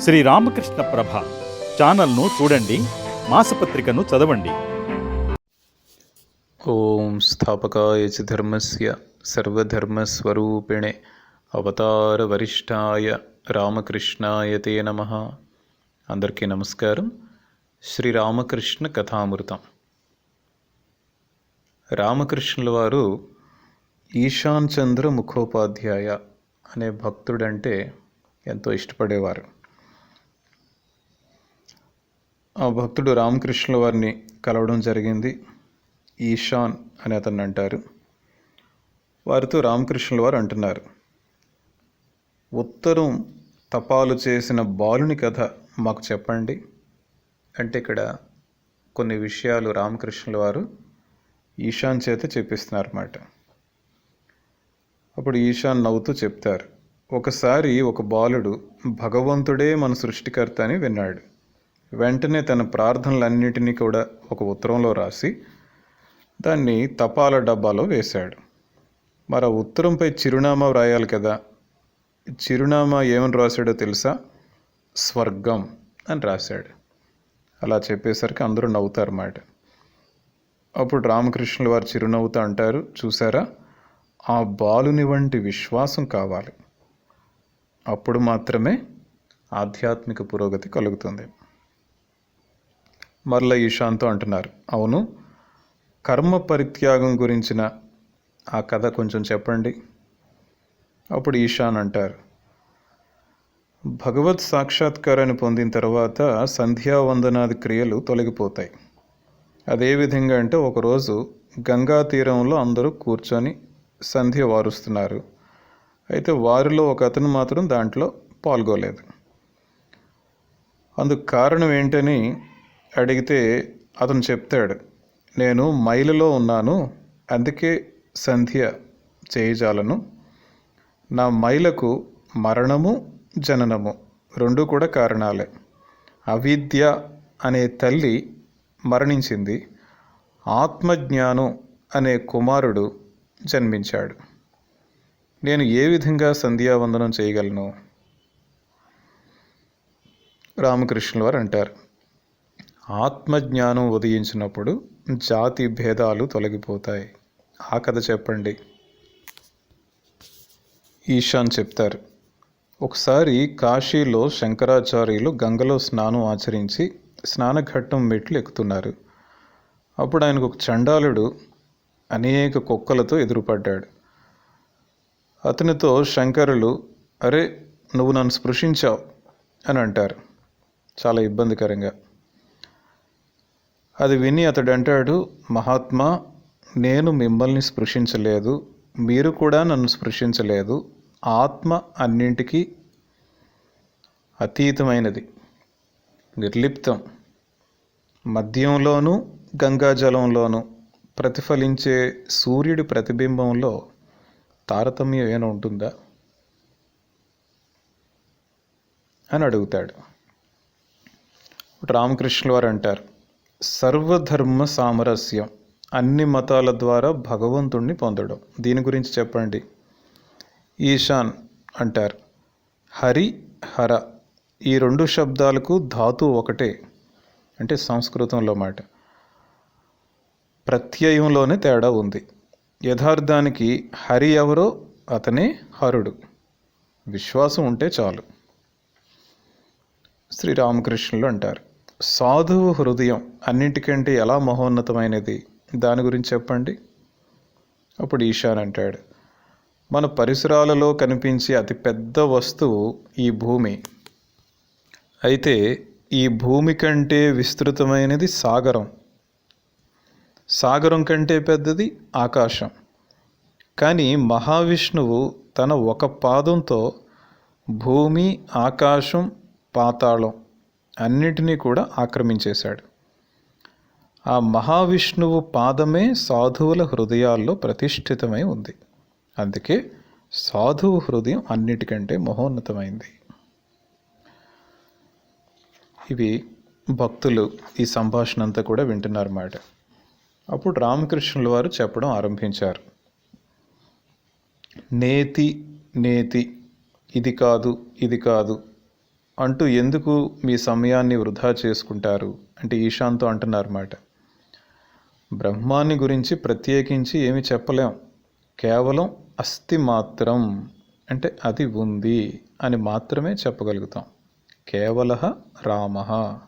శ్రీ రామకృష్ణ ప్రభ ఛానల్ను చూడండి మాసపత్రికను చదవండి. ఓం స్థాపకాయ చ ధర్మస్య సర్వధర్మస్వరూపిణే అవతారవరిష్టాయ రామకృష్ణాయ తే నమ. అందరికీ నమస్కారం. శ్రీ రామకృష్ణ కథామృతం. రామకృష్ణుల వారు ఈశాన్ చంద్ర ముఖోపాధ్యాయ అనే భక్తుడంటే ఎంతో ఇష్టపడేవారు. ఆ భక్తుడు రామకృష్ణుల వారిని కలవడం జరిగింది. ఈశాన్ అని అతన్ని అంటారు. వారితో రామకృష్ణుల వారు అంటున్నారు. ఉత్తరం తపాలు చేసిన బాలుని కథ మాకు చెప్పండి. అంటే ఇక్కడ కొన్ని విషయాలు రామకృష్ణుల వారు ఈశాన్ చేత చెప్పిస్తున్నారు అన్నమాట అప్పుడు ఈశాన్ నవ్వుతూ చెప్తారు. ఒకసారి ఒక బాలుడు భగవంతుడే మన సృష్టికర్త అని విన్నాడు. వెంటనే తన ప్రార్థనలన్నిటినీ కూడా ఒక ఉత్తరంలో రాసి దాన్ని తపాలా డబ్బాలో వేశాడు. మరి ఆ ఉత్తరంపై చిరునామా వ్రాయాలి కదా? చిరునామా ఏమని రాశాడో తెలుసా? స్వర్గం అని రాశాడు. అలా చెప్పేసరికి అందరూ నవ్వుతారన్నమాట అప్పుడు రామకృష్ణుల వారు చిరునవ్వుతూ అంటారు చూసారా ఆ బాలుని వంటి విశ్వాసం కావాలి. అప్పుడు మాత్రమే ఆధ్యాత్మిక పురోగతి కలుగుతుంది. మరల ఈశాంతో అంటున్నారు. అవును కర్మ పరిత్యాగం గురించిన ఆ కథ కొంచెం చెప్పండి. అప్పుడు ఈశాన్ అంటారు భగవత్ సాక్షాత్కారాన్ని పొందిన తర్వాత సంధ్యావందనాది క్రియలు తొలగిపోతాయి. అదే విధంగా అంటే ఒకరోజు గంగా తీరంలో అందరూ కూర్చొని సంధ్య వారుస్తున్నారు. అయితే వారిలో ఒక అతను మాత్రం దాంట్లో పాల్గొలేదు. అందుకు కారణం ఏంటని అడిగితే అతను చెప్తాడు నేను మైలులో ఉన్నాను అందుకే సంధ్య చేయజాలను. నా మైలకు మరణము జననము రెండు కూడా కారణాలే. అవిద్య అనే తల్లి మరణించింది. ఆత్మజ్ఞానం అనే కుమారుడు జన్మించాడు. నేను ఏ విధంగా సంధ్యావందనం చేయగలను? రామకృష్ణుల వారు అంటారు. ఆత్మజ్ఞానం ఉదయించినప్పుడు జాతి భేదాలు తొలగిపోతాయి. ఆ కథ చెప్పండి. ఈశాన్ చెప్తారు. ఒకసారి కాశీలో శంకరాచార్యులు గంగలో స్నానం ఆచరించి స్నానఘట్టం మెట్లు ఎక్కుతున్నారు. అప్పుడు ఆయనకు ఒక చండాలుడు అనేక కుక్కలతో ఎదురుపడ్డాడు. అతనితో శంకరులు అరే నువ్వు నన్ను స్పృశించావు అని అంటారు. చాలా ఇబ్బందికరంగా. అది విని అతడు అంటాడు మహాత్మా నేను మిమ్మల్ని స్పృశించలేదు. మీరు కూడా నన్ను స్పృశించలేదు. ఆత్మ అన్నింటికీ అతీతమైనది. నిర్లిప్తం. మద్యంలోనూ గంగాజలంలోనూ ప్రతిఫలించే సూర్యుడి ప్రతిబింబంలో తారతమ్యం ఏమైనా ఉంటుందా? అని అడుగుతాడు. రామకృష్ణుల వారు అంటారు సర్వధర్మ సామరస్యం అన్ని మతాల ద్వారా భగవంతుణ్ణి పొందడం. దీని గురించి చెప్పండి. ఈశాన్ అంటారు. హరి హర ఈ రెండు శబ్దాలకు ధాతు ఒకటే అంటే సంస్కృతంలో మాట. ప్రత్యయంలోనే తేడా ఉంది. యథార్థానికి హరి ఎవరో అతనే హరుడు. విశ్వాసం ఉంటే చాలు. శ్రీరామకృష్ణులు అంటారు. సాధువు హృదయం అన్నింటికంటే ఎలా మహోన్నతమైనది? దాని గురించి చెప్పండి. అప్పుడు ఈశాన్ అంటాడు మన పరిసరాలలో కనిపించే అతిపెద్ద వస్తువు ఈ భూమి. అయితే ఈ భూమి కంటే విస్తృతమైనది సాగరం. సాగరం కంటే పెద్దది ఆకాశం. కానీ మహావిష్ణువు తన ఒక పాదంతో భూమి ఆకాశం పాతాళం అన్నిటినీ కూడా ఆక్రమించేశాడు. ఆ మహావిష్ణువు పాదమే సాధువుల హృదయాల్లో ప్రతిష్ఠితమై ఉంది. అందుకే సాధువు హృదయం అన్నిటికంటే మహోన్నతమైంది. ఇవి భక్తులు ఈ సంభాషణ అంతా కూడా వింటున్నారన్నమాట అప్పుడు రామకృష్ణుల వారు చెప్పడం ఆరంభించారు. నేతి నేతి ఇది కాదు ఇది కాదు అంటూ ఎందుకు మీ సమయాన్ని వృధా చేసుకుంటారు అంటే ఈశాన్తో అంటున్నారన్నమాట బ్రహ్మాన్ని గురించి ప్రత్యేకించి ఏమి చెప్పలేం. కేవలం అస్థి మాత్రం అంటే అది ఉంది అని మాత్రమే చెప్పగలుగుతాం. కేవల రామ.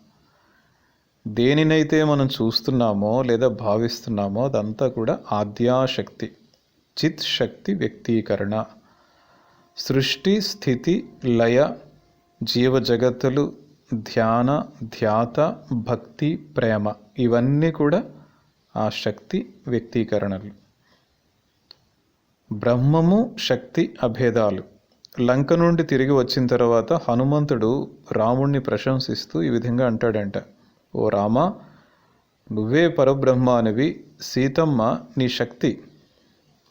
దేనినైతే మనం చూస్తున్నామో లేదా భావిస్తున్నామో అదంతా కూడా ఆద్యాశక్తి చిత్ శక్తి వ్యక్తీకరణ. సృష్టి స్థితి లయ జీవ జగత్తులు ధ్యాన ధ్యాత భక్తి ప్రేమ ఇవన్నీ కూడా ఆ శక్తి వ్యక్తీకరణలు. బ్రహ్మము శక్తి అభేదాలు. లంక నుండి తిరిగి వచ్చిన తర్వాత హనుమంతుడు రాముణ్ణి ప్రశంసిస్తూ ఈ విధంగా అంటాడంట. ఓ రామ నువ్వే పరబ్రహ్మ అనివి సీతమ్మ నీ శక్తి.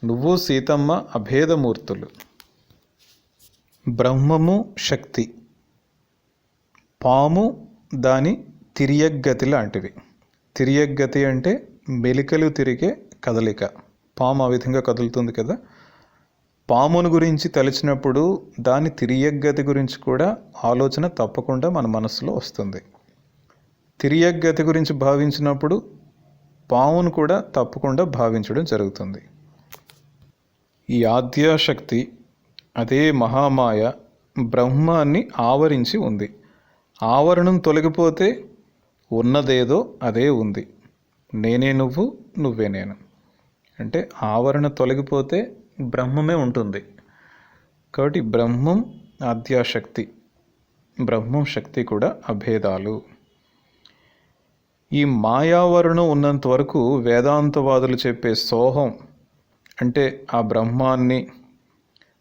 నువ్వు సీతమ్మ అభేదమూర్తులు. బ్రహ్మము శక్తి. పాము దాని తిరియగ్గతి లాంటివి. తిరియగ్గతి అంటే మెలికలు తిరిగే కదలిక. పాము ఆ విధంగా కదులుతుంది కదా. పామును గురించి తలిచినప్పుడు దాని తిరియగ్గతి గురించి కూడా ఆలోచన తప్పకుండా మన మనసులో వస్తుంది. తిరియగ్గతి గురించి భావించినప్పుడు పామును కూడా తప్పకుండా భావించడం జరుగుతుంది. ఈ ఆద్యాశక్తి అదే మహామాయ బ్రహ్మాన్ని ఆవరించి ఉంది. ఆవరణం తొలగిపోతే ఉన్నదేదో అదే ఉంది. నేనే నువ్వు నువ్వే నేను. అంటే ఆవరణ తొలగిపోతే బ్రహ్మమే ఉంటుంది. కాబట్టి బ్రహ్మం ఆద్యాశక్తి. బ్రహ్మం శక్తి కూడా అభేదాలు. ఈ మాయావరణం ఉన్నంత వరకు వేదాంతవాదులు చెప్పే సోహం అంటే ఆ బ్రహ్మాన్ని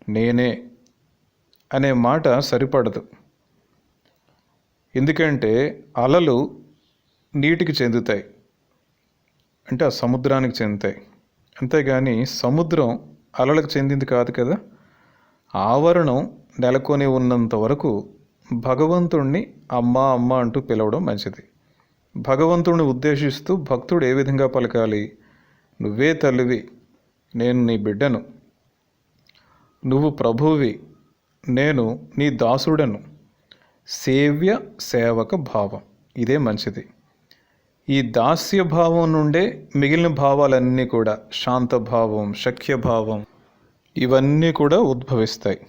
నేనే అనే మాట సరిపడదు. ఎందుకంటే అలలు నీటికి చెందుతాయి. అంటే ఆ సముద్రానికి చెందుతాయి. అంతేగాని సముద్రం అలలకు చెందింది కాదు కదా. ఆవరణం నెలకొని ఉన్నంత వరకు భగవంతుణ్ణి అమ్మ అమ్మ అంటూ పిలవడం మంచిది. భగవంతుడిని ఉద్దేశిస్తూ భక్తుడు ఏ విధంగా పలకాలి? నువ్వే తల్లివి నేను నీ బిడ్డను. నువ్వు ప్రభువి నేను నీ దాసుడను. సేవ్య సేవక భావం. ఇదే మంచిది. ఈ దాస్య భావం నుండే మిగిలిన భావాలన్నీ కూడా శాంతభావం శక్యభావం ఇవన్నీ కూడా ఉద్భవిస్తాయి.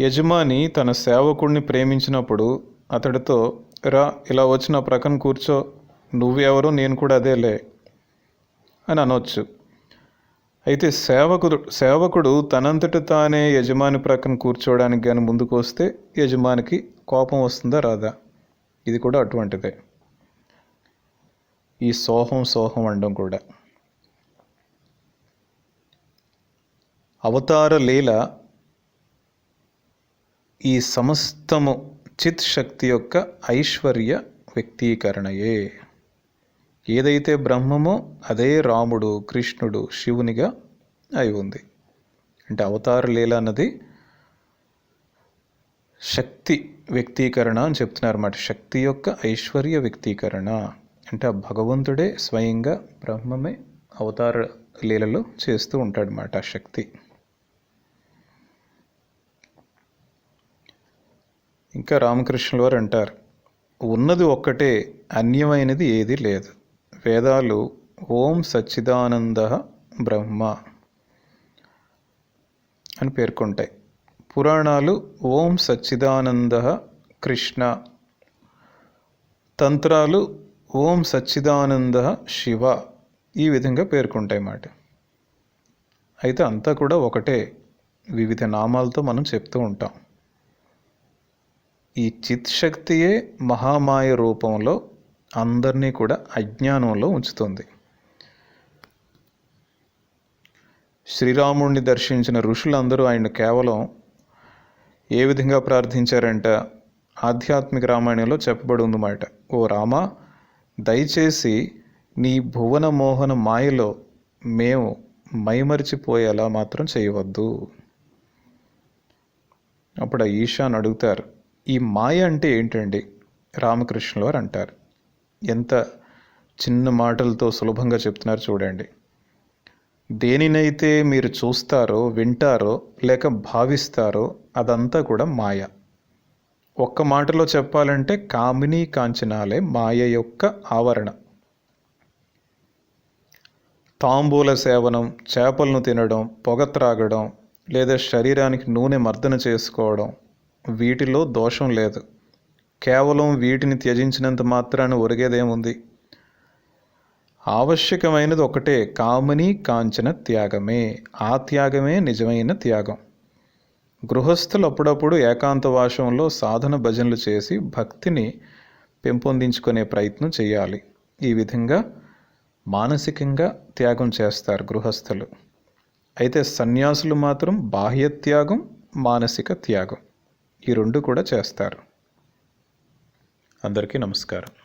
యజమాని తన సేవకుడిని ప్రేమించినప్పుడు అతడితో రా ఇలా వచ్చిన నా ప్రక్కన కూర్చో. నువ్వెవరో నేను కూడా అదేలే అని అనొచ్చు. అయితే సేవకుడు సేవకుడు తనంతట తానే యజమాని ప్రక్కన కూర్చోవడానికి కానీ ముందుకు వస్తే యజమానికి కోపం వస్తుందా రాదా? ఇది కూడా అటువంటిదే. ఈ సోహం సోహం అనడం కూడా. అవతార లీల ఈ సమస్తము చిత్ శక్తి యొక్క ఐశ్వర్య వ్యక్తీకరణయే. ఏదైతే బ్రహ్మమో అదే రాముడు కృష్ణుడు శివునిగా అయి ఉంది. అంటే అవతార లీల అన్నది శక్తి వ్యక్తీకరణ అని చెప్తున్నారు అన్నమాట శక్తి యొక్క ఐశ్వర్య వ్యక్తీకరణ. అంటే ఆ భగవంతుడే స్వయంగా బ్రహ్మమే అవతార లీలలో చేస్తూ ఉంటాడనమాట ఆ శక్తి. ఇంకా రామకృష్ణుల వారు అంటారు ఉన్నది ఒక్కటే అన్యమైనది ఏది లేదు. వేదాలు ఓం సచ్చిదానంద బ్రహ్మ అని పేర్కొంటాయి. పురాణాలు ఓం సచ్చిదానంద కృష్ణ. తంత్రాలు ఓం సచ్చిదానంద శివ ఈ విధంగా పేర్కొంటాయి మాట అయితే అంతా కూడా ఒకటే వివిధ నామాలతో మనం చెప్తూ ఉంటాం. ఈ చిత్ శక్తియే మహామాయ రూపంలో అందరినీ కూడా అజ్ఞానంలో ఉంచుతుంది. శ్రీరాముడిని దర్శించిన ఋషులందరూ ఆయన కేవలం ఏ విధంగా ప్రార్థించారంట? ఆధ్యాత్మిక రామాయణంలో చెప్పబడి ఉందన్నమాట ఓ రామ దయచేసి నీ భువన మోహన మాయలో మేము మైమరిచిపోయేలా మాత్రం చేయవద్దు. అప్పుడు ఆ ఈశాన్ అడుగుతారు ఈ మాయ అంటే ఏంటండి? రామకృష్ణుల వారు అంటారు. ఎంత చిన్న మాటలతో సులభంగా చెప్తున్నారు చూడండి. దేనినైతే మీరు చూస్తారో వింటారో లేక భావిస్తారో అదంతా కూడా మాయ. ఒక్క మాటలో చెప్పాలంటే కామిని కాంచనాలే మాయ యొక్క ఆవరణ. తాంబూల సేవనం చేపలను తినడం పొగ త్రాగడం లేదా శరీరానికి నూనె మర్దన చేసుకోవడం వీటిలో దోషం లేదు. కేవలం వీటిని త్యజించినంత మాత్రాన ఒరిగేదేముంది? ఆవశ్యకమైనది ఒకటే కామని కాంచన త్యాగమే. ఆ త్యాగమే నిజమైన త్యాగం. గృహస్థులు అప్పుడప్పుడు ఏకాంతవాసంలో సాధన భజనలు చేసి భక్తిని పెంపొందించుకునే ప్రయత్నం చేయాలి. ఈ విధంగా మానసికంగా త్యాగం చేస్తారు గృహస్థులు. అయితే సన్యాసులు మాత్రం బాహ్య త్యాగం మానసిక త్యాగం. ఈ రెండు కూడా చేస్తారు. అందరికీ నమస్కారం.